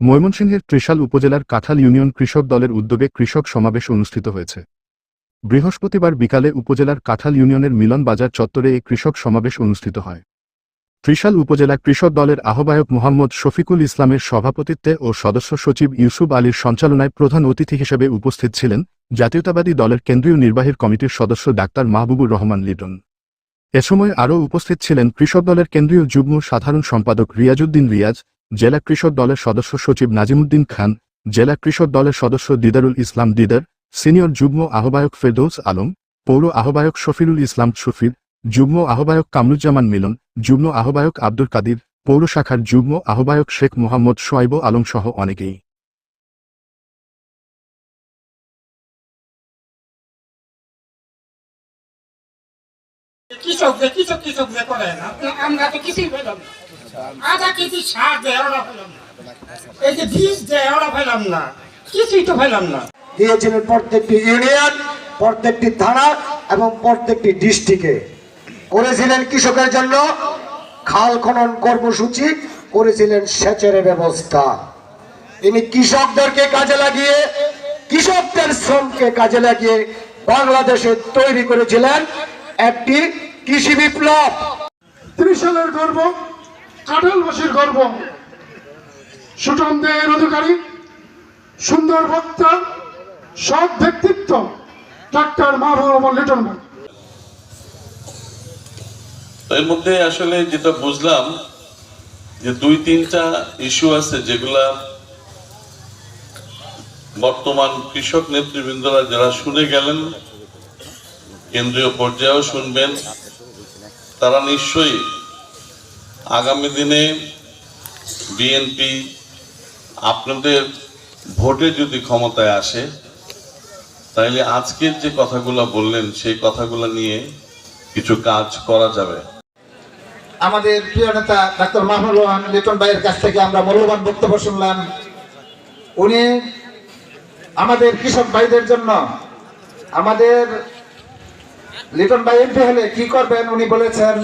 ময়মনসিংহের ত্রিশাল উপজেলার কাঁঠাল ইউনিয়ন কৃষক দলের উদ্যোগে কৃষক সমাবেশ অনুষ্ঠিত হয়েছে। বৃহস্পতিবার বিকালে উপজেলার কাঁঠাল ইউনিয়নের মিলন বাজার চত্বরে এই কৃষক সমাবেশ অনুষ্ঠিত হয়। ত্রিশাল উপজেলা কৃষক দলের আহ্বায়ক মোহাম্মদ শফিকুল ইসলামের সভাপতিত্বে ও সদস্য সচিব ইউসুফ আলীর সঞ্চালনায় প্রধান অতিথি হিসেবে উপস্থিত ছিলেন জাতীয়তাবাদী দলের কেন্দ্রীয় নির্বাহীর কমিটির সদস্য ডাক্তার মাহবুবুর রহমান লিটন। এ সময় আরও উপস্থিত ছিলেন কৃষক দলের কেন্দ্রীয় যুগ্ম সাধারণ সম্পাদক রিয়াজউদ্দিন রিয়াজ জেলা কৃষক দলের সদস্য সচিব নাজিমুদ্দিন খান, জেলা কৃষক দলের সদস্য দিদারুল ইসলাম দিদার, সিনিয়র যুগ্ম আহ্বায়ক ফেরদৌস আলম, পৌর আহ্বায়ক শফিরুল ইসলাম শফির যুগ্ম আহ্বায়ক কামরুজ্জামান মিলন, যুগ্ম আহ্বায়ক আব্দুল কাদির, পৌর শাখার যুগ্ম আহ্বায়ক শেখ মোহাম্মদ সোয়াইব আলম সহ অনেকেই। কৃষক কৃষক কৃষক যে করেন আমরা তো কিছুই পেলাম আধা কেজি সার দেয় ওরা পেলাম না। এই যে বীজ দেয় ওরা পেলাম না কিছুই তো পেলাম না। দিয়েছিলেন প্রত্যেকটি ইউনিয়ন প্রত্যেকটি থানা এবং প্রত্যেকটি ডিস্ট্রিক্টে। করেছিলেন কৃষকের জন্য খাল খনন কর্মসূচি করেছিলেন সেচের ব্যবস্থা। তিনি কৃষকদেরকে কাজে লাগিয়ে কৃষকদের শ্রমকে কাজে লাগিয়ে বাংলাদেশে তৈরি করেছিলেন একটি কৃষি বিপ্লব। ত্রিশালের গর্ব। কাঁঠালবাসীর গর্ব। সুটম দেয়ের অধিকারী সুন্দর বক্তা, সৎ ব্যক্তিত্ব, ডাক্তার মাহবুব রহমান লিটন এর মধ্যে আসলে যেটা বুঝলাম, যে দুই তিনটা ইস্যু আছে যেগুলা বর্তমান কৃষক নেতৃবৃন্দরা যারা শুনে গেলেন, কেন্দ্রীয় পর্যায়েও শুনবেন, তারা নিশ্চয়ই আগামী দিনে বিএনপি আপনাদের ভোটে যদি ক্ষমতায় আসে তাহলে আজকের যে কথাগুলো বললেন, সেই কথাগুলো নিয়ে কিছু কাজ করা যাবে। আমাদের প্রিয় নেতা ডাক্তার মাহমুদ রহমান লিটন ভাইয়ের কাছ থেকে আমরা মূল্যবান বক্তব্য শুনলাম। উনি আমাদের কৃষক ভাইদের জন্য, আমাদের লিটন ভাই এমপি হলে কি করবেন উনি বলেছেন